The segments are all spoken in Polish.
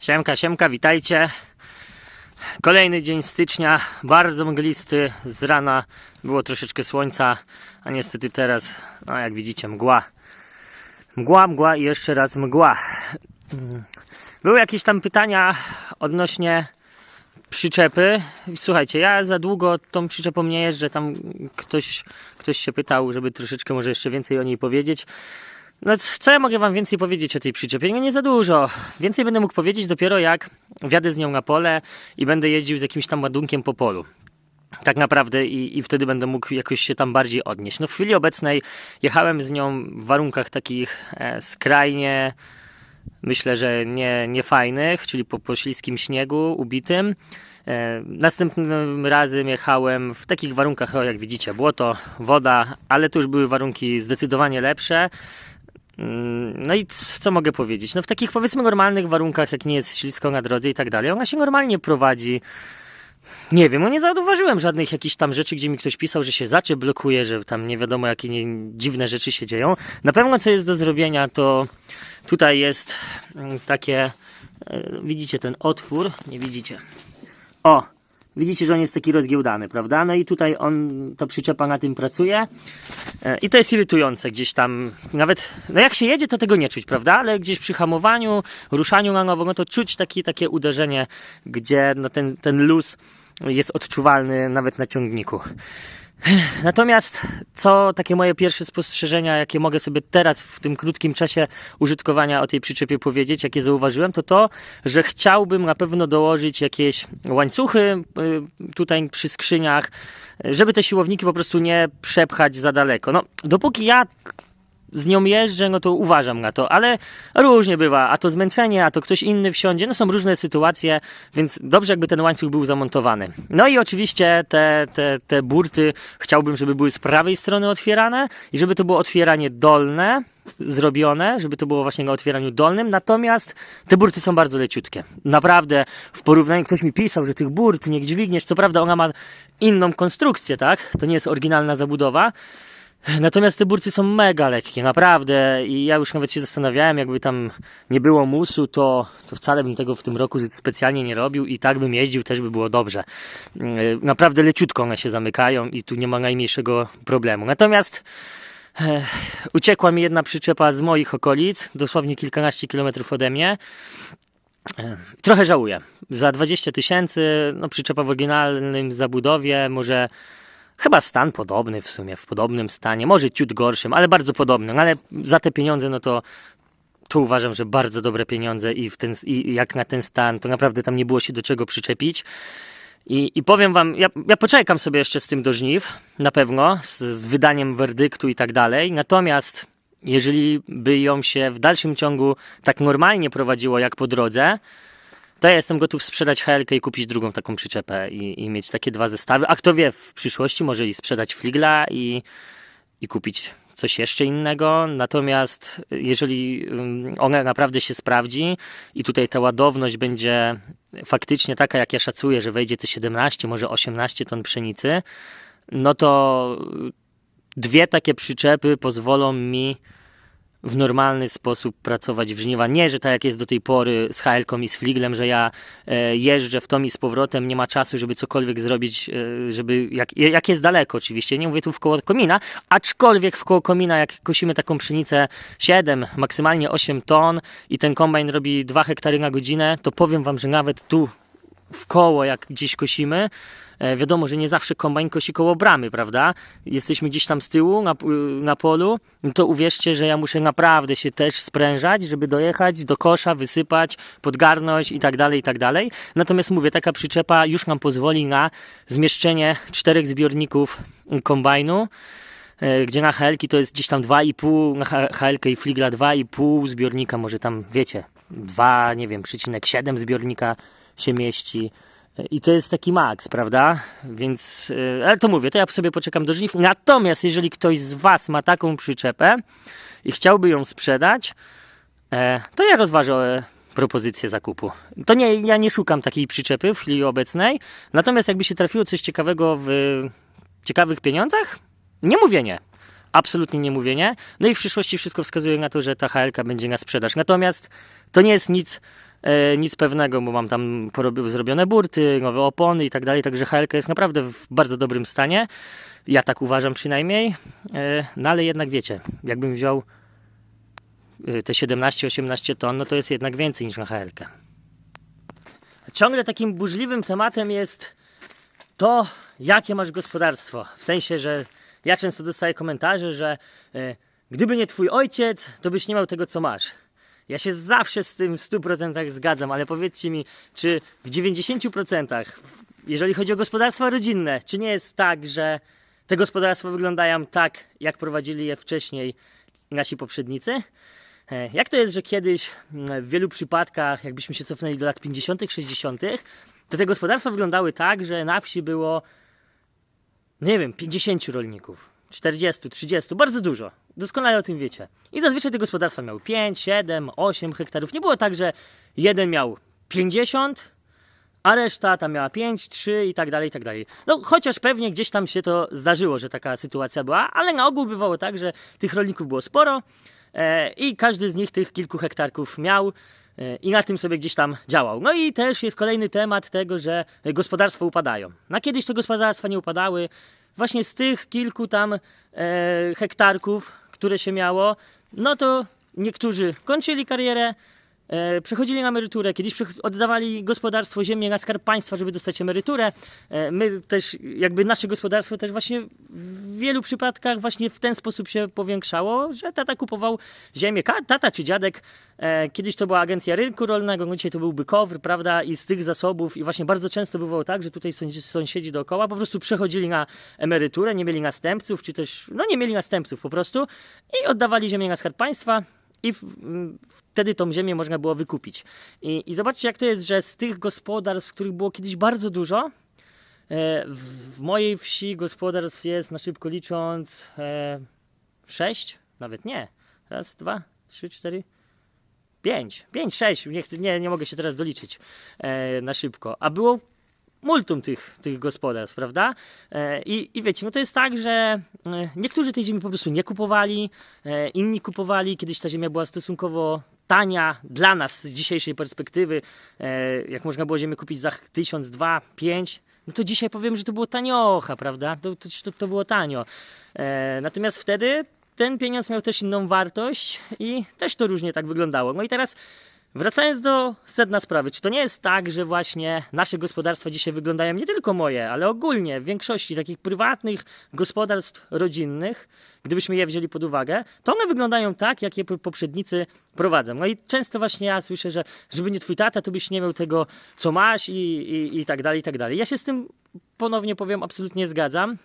Siemka, siemka, witajcie. Kolejny dzień stycznia, bardzo mglisty. Z rana było troszeczkę słońca, a niestety teraz, no jak widzicie, mgła. Mgła, mgła i jeszcze raz mgła. Były jakieś tam pytania odnośnie przyczepy. Słuchajcie, ja za długo tą przyczepą nie jeżdżę. Tam ktoś, ktoś się pytał, żeby troszeczkę może jeszcze więcej o niej powiedzieć. No co ja mogę wam więcej powiedzieć o tej przyczepie? Nie za dużo. Więcej będę mógł powiedzieć dopiero jak wjadę z nią na pole i będę jeździł z jakimś tam ładunkiem po polu. Tak naprawdę i, i wtedy będę mógł jakoś się tam bardziej odnieść. No w chwili obecnej jechałem z nią w warunkach takich e, skrajnie, myślę, że nie, nie fajnych, czyli po, po śliskim śniegu, ubitym. E, Następnym razem jechałem w takich warunkach, jak widzicie, błoto, woda, ale tu już były warunki zdecydowanie lepsze. Mm, No i co mogę powiedzieć? No w takich powiedzmy normalnych warunkach, jak nie jest ślisko na drodze i tak dalej, ona się normalnie prowadzi. Nie wiem, no nie zauważyłem żadnych jakichś tam rzeczy, gdzie mi ktoś pisał, że się zaczep blokuje, że tam nie wiadomo jakie nie, dziwne rzeczy się dzieją. Na pewno co jest do zrobienia, to tutaj jest mm, takie, e, widzicie ten otwór, nie widzicie. O, widzicie, że on jest taki rozgiełdany, prawda? No i tutaj on, ta przyczepa na tym pracuje. E, I to jest irytujące gdzieś tam, nawet, no jak się jedzie, to tego nie czuć, prawda? Ale gdzieś przy hamowaniu, ruszaniu na nowo, no to czuć taki, takie uderzenie, gdzie no ten, ten luz jest odczuwalny nawet na ciągniku. Natomiast co takie moje pierwsze spostrzeżenia, jakie mogę sobie teraz w tym krótkim czasie użytkowania o tej przyczepie powiedzieć, jakie zauważyłem, to to, że chciałbym na pewno dołożyć jakieś łańcuchy y, tutaj przy skrzyniach, żeby te siłowniki po prostu nie przepchać za daleko. No, dopóki ja z nią jeżdżę, no to uważam na to, ale różnie bywa, a to zmęczenie, a to ktoś inny wsiądzie, no są różne sytuacje, więc dobrze jakby ten łańcuch był zamontowany. No i oczywiście te, te, te burty chciałbym, żeby były z prawej strony otwierane i żeby to było otwieranie dolne, zrobione, żeby to było właśnie na otwieraniu dolnym, natomiast te burty są bardzo leciutkie. Naprawdę w porównaniu, ktoś mi pisał, że tych burt nie dźwigniesz, co prawda ona ma inną konstrukcję, tak? To nie jest oryginalna zabudowa, Natomiast te burty są mega lekkie, naprawdę. I ja już nawet się zastanawiałem, jakby tam nie było musu, to, to wcale bym tego w tym roku specjalnie nie robił i tak bym jeździł, też by było dobrze. Yy, Naprawdę leciutko one się zamykają i tu nie ma najmniejszego problemu. Natomiast e, uciekła mi jedna przyczepa z moich okolic, dosłownie kilkanaście kilometrów ode mnie. E, Trochę żałuję. Za 20 tysięcy, no przyczepa w oryginalnym zabudowie, może Chyba stan podobny w sumie, w podobnym stanie, może ciut gorszym, ale bardzo podobnym, ale za te pieniądze, no to, to uważam, że bardzo dobre pieniądze i, w ten, i jak na ten stan, to naprawdę tam nie było się do czego przyczepić. I, i powiem wam, ja, ja poczekam sobie jeszcze z tym do żniw, na pewno, z, z wydaniem werdyktu i tak dalej, natomiast jeżeli by ją się w dalszym ciągu tak normalnie prowadziło jak po drodze, to ja jestem gotów sprzedać HLK i kupić drugą taką przyczepę i, i mieć takie dwa zestawy. A kto wie, w przyszłości może i sprzedać Fligla i, i kupić coś jeszcze innego. Natomiast jeżeli ym, ona naprawdę się sprawdzi i tutaj ta ładowność będzie faktycznie taka, jak ja szacuję, że wejdzie te 17, może 18 ton pszenicy, no to dwie takie przyczepy pozwolą mi w normalny sposób pracować w żniwa. Nie, że tak jak jest do tej pory z HL-ką i z Fliglem, że ja e, jeżdżę w tom i z powrotem, nie ma czasu, żeby cokolwiek zrobić, e, żeby, jak, jak jest daleko oczywiście, nie mówię tu w koło komina, aczkolwiek w koło komina, jak kosimy taką pszenicę 7, maksymalnie 8 ton i ten kombajn robi 2 hektary na godzinę, to powiem wam, że nawet tu w koło, jak gdzieś kosimy, E, Wiadomo, że nie zawsze kombajn kosi koło bramy, prawda? Jesteśmy gdzieś tam z tyłu na, na polu, no to uwierzcie, że ja muszę naprawdę się też sprężać, żeby dojechać do kosza, wysypać, podgarnąć i tak dalej, i tak dalej. Natomiast mówię, taka przyczepa już nam pozwoli na zmieszczenie czterech zbiorników kombajnu, e, gdzie na HL to jest gdzieś tam 2,5, na HL i Fligla 2,5 zbiornika, może tam wiecie, 2, nie wiem, przecinek 7 zbiornika się mieści. I to jest taki maks, prawda? Więc, e, ale to mówię, to ja sobie poczekam do żniw. Natomiast jeżeli ktoś z Was ma taką przyczepę i chciałby ją sprzedać, e, to ja rozważę e, propozycję zakupu. To nie, ja nie szukam takiej przyczepy w chwili obecnej, natomiast jakby się trafiło coś ciekawego w ciekawych pieniądzach, nie mówię nie. Absolutnie nie mówię nie. No i w przyszłości wszystko wskazuje na to, że ta HLK będzie na sprzedaż. Natomiast to nie jest nic nic pewnego, bo mam tam zrobione burty, nowe opony i tak dalej, także HLK jest naprawdę w bardzo dobrym stanie. Ja tak uważam przynajmniej. E, no ale jednak wiecie, jakbym wziął e, te 17-18 ton, no to jest jednak więcej niż na HLK. Ciągle takim burzliwym tematem jest to, jakie masz gospodarstwo. W sensie, że ja często dostaję komentarze, że e, gdyby nie twój ojciec, to byś nie miał tego, co masz. Ja się zawsze z tym w 100% zgadzam, ale powiedzcie mi, czy w 90%, jeżeli chodzi o gospodarstwa rodzinne, czy nie jest tak, że te gospodarstwa wyglądają tak, jak prowadzili je wcześniej nasi poprzednicy? E, Jak to jest, że kiedyś mm, w wielu przypadkach, jakbyśmy się cofnęli do lat 50., 60., to te gospodarstwa wyglądały tak, że na wsi było, nie wiem, 50 rolników, 40, 30, bardzo dużo. Doskonale o tym wiecie. I zazwyczaj te gospodarstwa miały 5, 7, 8 hektarów. Nie było tak, że jeden miał 50, a reszta tam miała 5, 3 i tak dalej, i tak dalej. No chociaż pewnie gdzieś tam się to zdarzyło, że taka sytuacja była, ale na ogół bywało tak, że tych rolników było sporo e, i każdy z nich tych kilku hektarków miał e, i na tym sobie gdzieś tam działał. No i też jest kolejny temat tego, że gospodarstwa upadają. Na kiedyś to gospodarstwa nie upadały, właśnie z tych kilku tam e, hektarków, które się miało, no to niektórzy kończyli karierę, przechodzili na emeryturę, kiedyś oddawali gospodarstwo, ziemię na skarb państwa, żeby dostać emeryturę. E, my też, jakby nasze gospodarstwo też właśnie w wielu przypadkach właśnie w ten sposób się powiększało, że tata kupował ziemię, tata czy dziadek, e, kiedyś to była agencja rynku rolnego, no dzisiaj to był Bykowr, prawda, i z tych zasobów i właśnie bardzo często bywało tak, że tutaj sąsi- sąsiedzi dookoła po prostu przechodzili na emeryturę, nie mieli następców, czy też, no nie mieli następców po prostu i oddawali ziemię na skarb państwa i w, wtedy tą ziemię można było wykupić. I, I zobaczcie, jak to jest, że z tych gospodarstw, których było kiedyś bardzo dużo, e, w w mojej wsi gospodarstw jest na szybko licząc e, sześć, nawet nie. Raz, dwa, trzy, cztery, pięć. Pięć, sześć. Nie, chcę- nie, nie mogę się teraz doliczyć e, na szybko. A było multum tych, tych gospodarstw, prawda? E, I, I wiecie, no to jest tak, że e, niektórzy tej ziemi po prostu nie kupowali, e, inni kupowali. Kiedyś ta ziemia była stosunkowo tania dla nas z dzisiejszej perspektywy. Jak można było ziemię kupić za tysiąc, dwa, pięć, no to dzisiaj powiem, że to było taniocha, prawda? To, to, to, było tanio. Natomiast wtedy ten pieniądz miał też inną wartość i też to różnie tak wyglądało. No i teraz Wracając do sedna sprawy, czy to nie jest tak, że właśnie nasze gospodarstwa dzisiaj wyglądają nie tylko moje, ale ogólnie w większości takich prywatnych gospodarstw rodzinnych, gdybyśmy je wzięli pod uwagę, to one wyglądają tak, jak je po- poprzednicy prowadzą. No i często właśnie ja słyszę, że żeby nie twój tata, to byś nie miał tego, co masz i, i, i tak dalej, i tak dalej. Ja się z tym ponownie powiem, absolutnie zgadzam.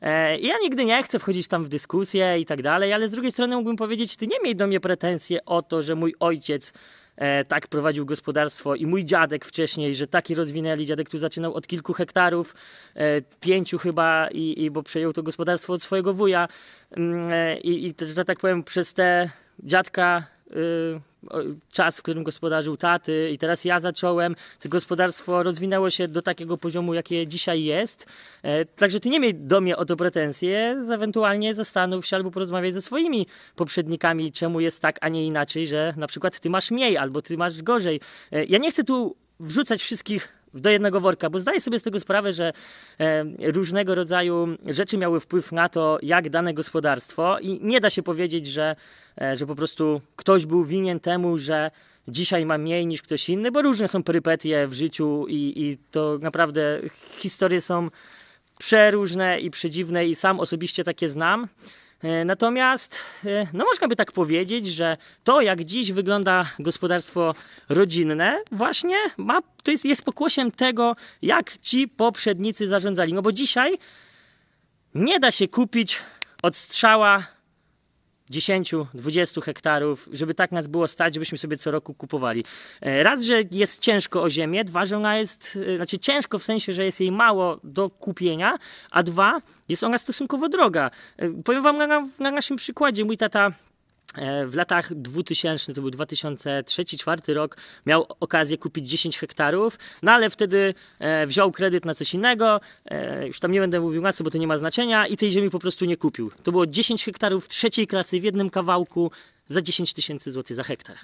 E, ja nigdy nie chcę wchodzić tam w dyskusję i tak dalej, ale z drugiej strony mógłbym powiedzieć, ty nie miej do mnie pretensje o to, że mój ojciec e, tak prowadził gospodarstwo i mój dziadek wcześniej, że taki rozwinęli. Dziadek tu zaczynał od kilku hektarów, e, pięciu chyba, i, i bo przejął to gospodarstwo od swojego wuja. Mm, e, I, i że tak powiem, przez te dziadka y, czas, w którym gospodarzył taty i teraz ja zacząłem, to gospodarstwo rozwinęło się do takiego poziomu, jakie dzisiaj jest. E, Także ty nie miej do mnie o to pretensje, ewentualnie zastanów się albo porozmawiaj ze swoimi poprzednikami, czemu jest tak, a nie inaczej, że na przykład ty masz mniej albo ty masz gorzej. E, Ja nie chcę tu wrzucać wszystkich do jednego worka, bo zdaję sobie z tego sprawę, że e, różnego rodzaju rzeczy miały wpływ na to, jak dane gospodarstwo i nie da się powiedzieć, że, e, że po prostu ktoś był winien temu, że dzisiaj ma mniej niż ktoś inny, bo różne są perypetie w życiu i, i to naprawdę historie są przeróżne i przedziwne i sam osobiście takie znam. E, Natomiast, e, no można by tak powiedzieć, że to jak dziś wygląda gospodarstwo rodzinne, właśnie ma, to jest, jest pokłosiem tego, jak ci poprzednicy zarządzali. No bo dzisiaj nie da się kupić od strzała 10-20 hektarów, żeby tak nas było stać, żebyśmy sobie co roku kupowali. E, Raz, że jest ciężko o ziemię, dwa, że ona jest, e, znaczy ciężko w sensie, że jest jej mało do kupienia, a dwa, jest ona stosunkowo droga. E, Powiem wam na, na naszym przykładzie, mój tata w latach 2000, to był 2003-2004 rok, miał okazję kupić 10 hektarów, no ale wtedy e, wziął kredyt na coś innego, e, już tam nie będę mówił na co, bo to nie ma znaczenia i tej ziemi po prostu nie kupił. To było 10 hektarów trzeciej klasy w jednym kawałku za 10 tysięcy złotych za hektar.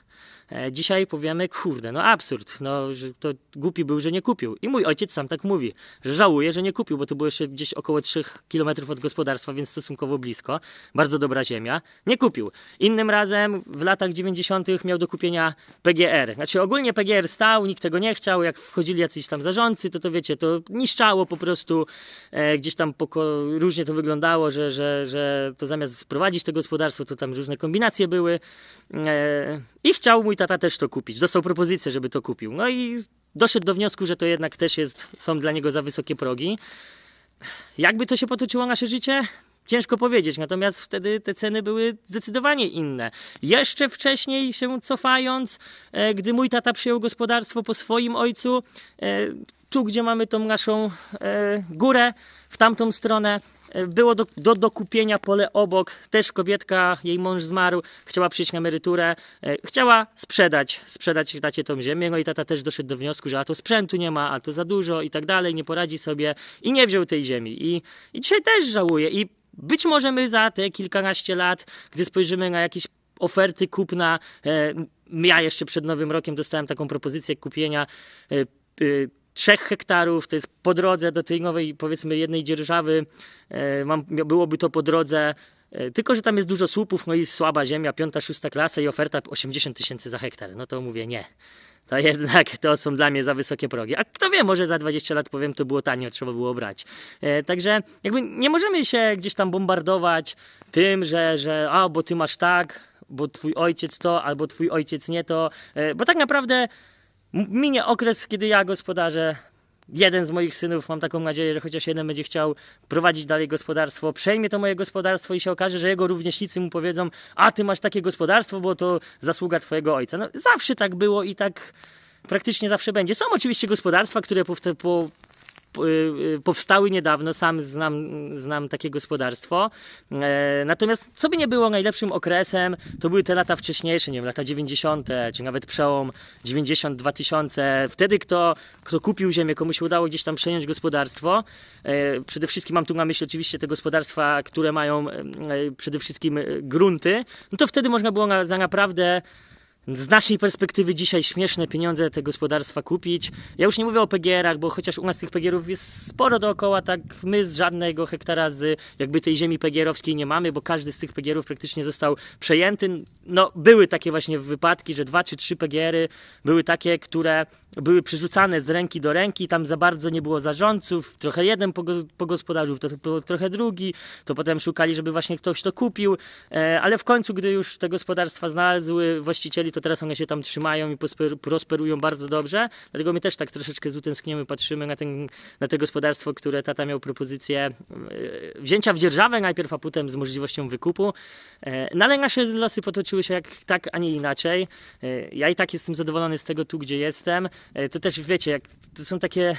E, Dzisiaj powiemy, kurde, no absurd, no, to głupi był, że nie kupił. I mój ojciec sam tak mówi, że żałuje, że nie kupił, bo to było jeszcze gdzieś około 3 km od gospodarstwa, więc stosunkowo blisko. Bardzo dobra ziemia. Nie kupił. Innym razem w latach 90. miał do kupienia PGR. Znaczy ogólnie PGR stał, nikt tego nie chciał. Jak wchodzili jacyś tam zarządcy, to to wiecie, to niszczało po prostu. E, gdzieś tam różnie to wyglądało, że, że, że to zamiast prowadzić to gospodarstwo, to tam różne kombinacje były. E, I chciał mój tata też to kupić. Dostał propozycję, żeby to kupił. No i doszedł do wniosku, że to jednak też jest, są dla niego za wysokie progi. Jakby to się potoczyło nasze życie? Ciężko powiedzieć, natomiast wtedy te ceny były zdecydowanie inne. Jeszcze wcześniej się cofając, e, gdy mój tata przyjął gospodarstwo po swoim ojcu, e, tu gdzie mamy tą naszą e, górę, w tamtą stronę, było do, do dokupienia pole obok. Też kobietka, jej mąż zmarł, chciała przyjść na emeryturę, e, chciała sprzedać, sprzedać dacie tą ziemię. No i tata też doszedł do wniosku, że a to sprzętu nie ma, a to za dużo i tak dalej, nie poradzi sobie i nie wziął tej ziemi. I, i dzisiaj też żałuje. I być może my za te kilkanaście lat, gdy spojrzymy na jakieś oferty kupna, e, ja jeszcze przed Nowym Rokiem dostałem taką propozycję kupienia e, trzech hektarów, to jest po drodze do tej nowej, powiedzmy, jednej dzierżawy, e, mam, byłoby to po drodze, e, tylko że tam jest dużo słupów, no i słaba ziemia, piąta, szósta klasa i oferta 80 tysięcy za hektar, no to mówię nie. To jednak to są dla mnie za wysokie progi. A kto wie, może za 20 lat powiem, to było tanio, trzeba było brać. E, także jakby nie możemy się gdzieś tam bombardować tym, że, że a, bo ty masz tak, bo twój ojciec to, albo twój ojciec nie to, e, bo tak naprawdę minie okres, kiedy ja gospodarzę. Jeden z moich synów, mam taką nadzieję, że chociaż jeden będzie chciał prowadzić dalej gospodarstwo, przejmie to moje gospodarstwo i się okaże, że jego rówieśnicy mu powiedzą: A ty masz takie gospodarstwo, bo to zasługa twojego ojca. No, zawsze tak było i tak praktycznie zawsze będzie. Są oczywiście gospodarstwa, które po, po, powstały niedawno, sam znam, znam takie gospodarstwo. E, natomiast co by nie było najlepszym okresem, to były te lata wcześniejsze, nie wiem, lata 90., czy nawet przełom 90-2000. Wtedy kto, kto kupił ziemię, komu się udało gdzieś tam przejąć gospodarstwo, e, przede wszystkim mam tu na myśli oczywiście te gospodarstwa, które mają e, przede wszystkim grunty, no to wtedy można było za naprawdę z naszej perspektywy dzisiaj śmieszne pieniądze te gospodarstwa kupić. Ja już nie mówię o PGR-ach, bo chociaż u nas tych PGR-ów jest sporo dookoła, tak my z żadnego hektara z jakby tej ziemi PGR-owskiej nie mamy, bo każdy z tych PGR-ów praktycznie został przejęty. No były takie właśnie wypadki, że dwa czy trzy PGR-y były takie, które były przerzucane z ręki do ręki, tam za bardzo nie było zarządców, trochę jeden pogo- pogospodarzył, to, to trochę drugi, to potem szukali, żeby właśnie ktoś to kupił, e, ale w końcu, gdy już te gospodarstwa znalazły właścicieli, to teraz one się tam trzymają i prosperują bardzo dobrze, dlatego my też tak troszeczkę z patrzymy na, ten, na te gospodarstwo, które tata miał propozycję e, wzięcia w dzierżawę najpierw, a potem z możliwością wykupu, e, no ale nasze losy potoczyły się jak tak, a nie inaczej. E, Ja i tak jestem zadowolony z tego tu, gdzie jestem. To też wiecie, jak to są takie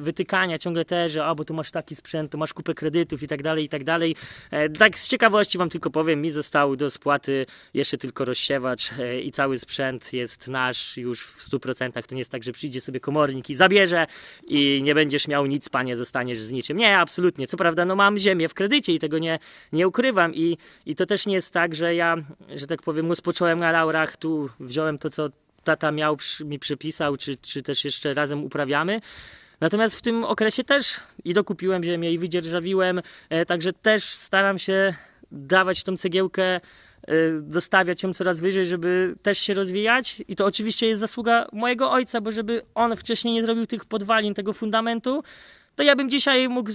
wytykania ciągle te, że a, bo tu masz taki sprzęt, tu masz kupę kredytów i tak dalej, i tak dalej. Tak z ciekawości wam tylko powiem, mi został do spłaty jeszcze tylko rozsiewacz i cały sprzęt jest nasz już w 100%. To nie jest tak, że przyjdzie sobie komornik i zabierze i nie będziesz miał nic, panie, zostaniesz z niczym. Nie, absolutnie. Co prawda, no mam ziemię w kredycie i tego nie, nie ukrywam i, i to też nie jest tak, że ja, że tak powiem, rozpocząłem na laurach, tu wziąłem to, co tata miał, mi przypisał, czy, czy też jeszcze razem uprawiamy. Natomiast w tym okresie też i dokupiłem ziemię, i wydzierżawiłem, e, także też staram się dawać tą cegiełkę, dostawiać ją coraz wyżej, żeby też się rozwijać. I to oczywiście jest zasługa mojego ojca, bo żeby on wcześniej nie zrobił tych podwalin, tego fundamentu, to ja bym dzisiaj mógł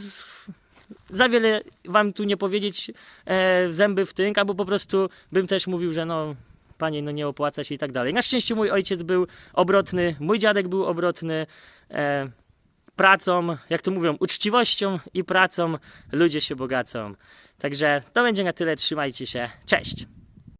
za wiele wam tu nie powiedzieć e, zęby w tynk, albo po prostu bym też mówił, że no panie, no nie opłaca się i tak dalej. Na szczęście mój ojciec był obrotny, mój dziadek był obrotny. E, pracą, jak to mówią, uczciwością i pracą ludzie się bogacą. Także to będzie na tyle. Trzymajcie się. Cześć!